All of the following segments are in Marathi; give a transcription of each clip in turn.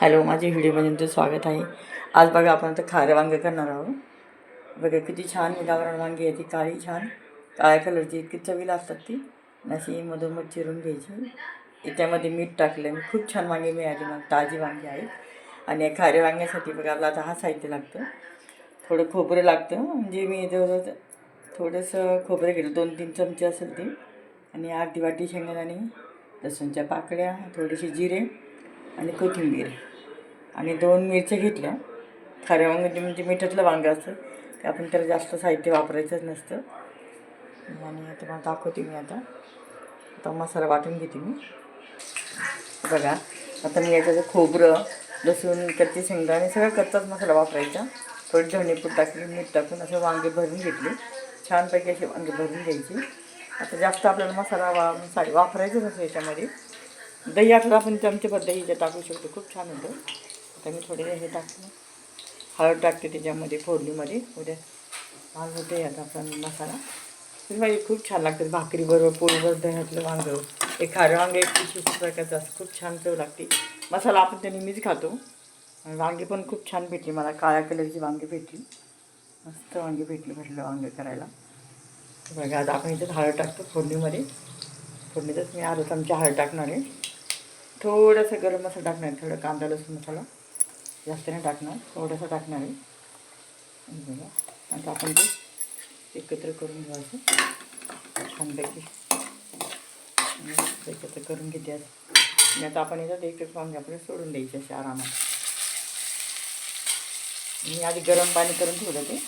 हॅलो माझे व्हिडिओमध्ये तुमचं स्वागत आहे. आज बघा आपण आता खारं वांगे करणार आहोत. बघा किती छान गावरान वांगी आहे ती काळी छान. काळ्या कलरची इतकी चवीला असतात ती. अशी मधोमध चिरून घ्यायची. त्यामध्ये मीठ टाकलं मी खूप छान वांगी मिळाली मग ताजी वांगी आहेत आणि खारे वांग्यासाठी बघा आपला आता हा साहित्य लागतं. थोडं खोबरं लागतं. म्हणजे मी जवळजवळ थोडंसं खोबरं घेतलं. दोन तीन चमचे असेल ते. आणि अर्धी वाटी शेंगदाणे लसूणच्या पाकळ्या थोडेसे जिरे. आणि कोथिंबीर. आणि दोन मिरच्या घेतल्या. खाऱ्या वांगे म्हणजे मिठातलं वांगं असतं ते आपण त्याला जास्त साहित्य वापरायचंच नसतं. आणि आता मला दाखवते मी आता. आता मसाला वाटून घेते मी. बघा आता मी याच्याचं खोबरं लसूण कच्ची शेंगा आणि सगळं कच्चाच मसाला वापरायचा. थोडी धणेपूड टाकली मीठ टाकून असं वांगे भरून घेतले. छानपैकी असे वांगे भरून घ्यायचे. आता जास्त आपल्याला मसाला वा सा- वापरायचाच याच्यामध्ये. दही आटला आपण चमचेभर दही जे टाकू शकतो. खूप छान होतं. आता मी थोडे हे टाकलं हळद टाकते त्याच्यामध्ये फोडणीमध्ये. उद्या आज होते आता आपण मसाला. तर माझी खूप छान लागते भाकरीबरोबर पोळीवर दह्यातलं वांगं. एक खारं वांगे एक विशेष प्रकारचं असं खूप छान चव लागते. मसाला आपण त्या नेहमीच खातो. वांगी पण खूप छान भेटली मला काळ्या कलरची वांगी भेटली मस्त वांगी भेटली म्हटलं वांगे करायला. बघा आता आपण इथं हळद टाकतो फोडणीमध्ये. फोडणीतच मी अर्धा चमचा हळद टाकणार आहे. थोडंसं गरम मसाला टाकणार आहे. थोडं कांदा लसूण मसाला जास्त नाही टाकणार. थोडंसं टाकणार आहे. आणि बघा आता आपण ते एकत्र करून घ्यायचं. छानपैकी. एकत्र करून घेते आज. आणि आता आपण याच्यात एकच वांगे आपल्याला सोडून द्यायचे असे आरामात. मी आधी गरम पाणी करून ठेवलं ते.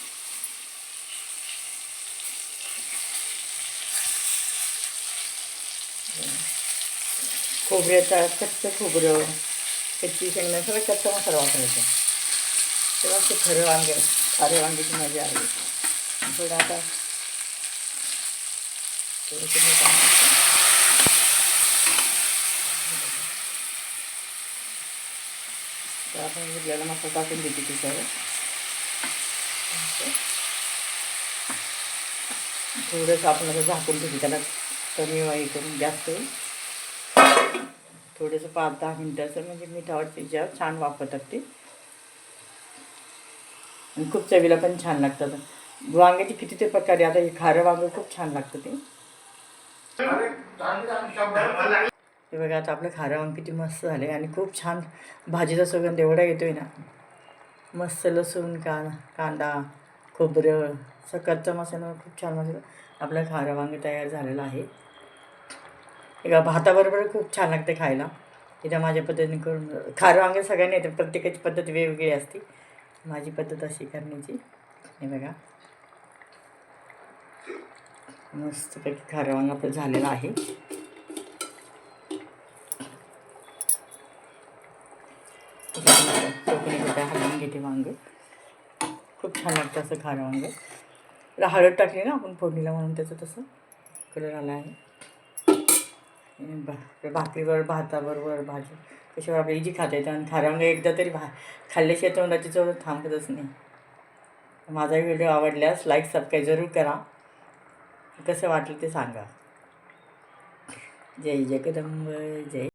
खोबऱ्याचा कच्च खोबरं कच्ची शेंगदाणे सगळं कच्चा मसाला वापरायचा तेव्हा ते खरं वांगे खारे वांग्याची मजा आली थोडं आता थोडंसं तर आपण उरलेला मसाला टाकून देते तिच्यावर थोडंसं आपण झाकून घेते त्याला कमी वाई करून जास्त थोडंसं पाच दहा मिनटं म्हणजे मिठावरती ज्या छान वापरतात ते आणि खूप चवीला पण छान लागतात. वांग्याचे किती ते प्रकारे आता हे खारं वांगं खूप छान लागतं ते. हे बघा आता आपलं खारं वांग किती मस्त झाले आणि खूप छान भाजीचा सुगंध एवढा येतोय ना. मस्त लसूण का कांदा खोबरं सकटचा मसाला खूप छान मसाला. आपलं खारं वांग तयार झालेलं आहे. एका भाताबरोबर खूप छान लागते खायला. तिथं माझ्या पद्धतीने करून खारं वांगे सगळ्यांनी येते प्रत्येकाची पद्धत वेगवेगळी असते. माझी पद्धत अशी करण्याची. हे बघा. मस्तपैकी खारं वांग आपलं झालेलं आहे. चौकणी हलवून घेते वांग. खूप छान लागतं असं खारं वांग. हळद टाकली ना आपण फोडणीला म्हणून त्याचं तसं. कलर आला आहे. भा भाकरीवर भाताबरोबर भाजी. कशावर आपल्या इजी खाता येतं आणि खारं एकदा तरी भा खाल्ल्याशिवाय तोंडाची चव थांबतच नाही. माझा व्हिडिओ आवडल्यास लाईक सबस्क्राईब जरूर करा. कसं वाटलं ते सांगा. जय जगदंब जय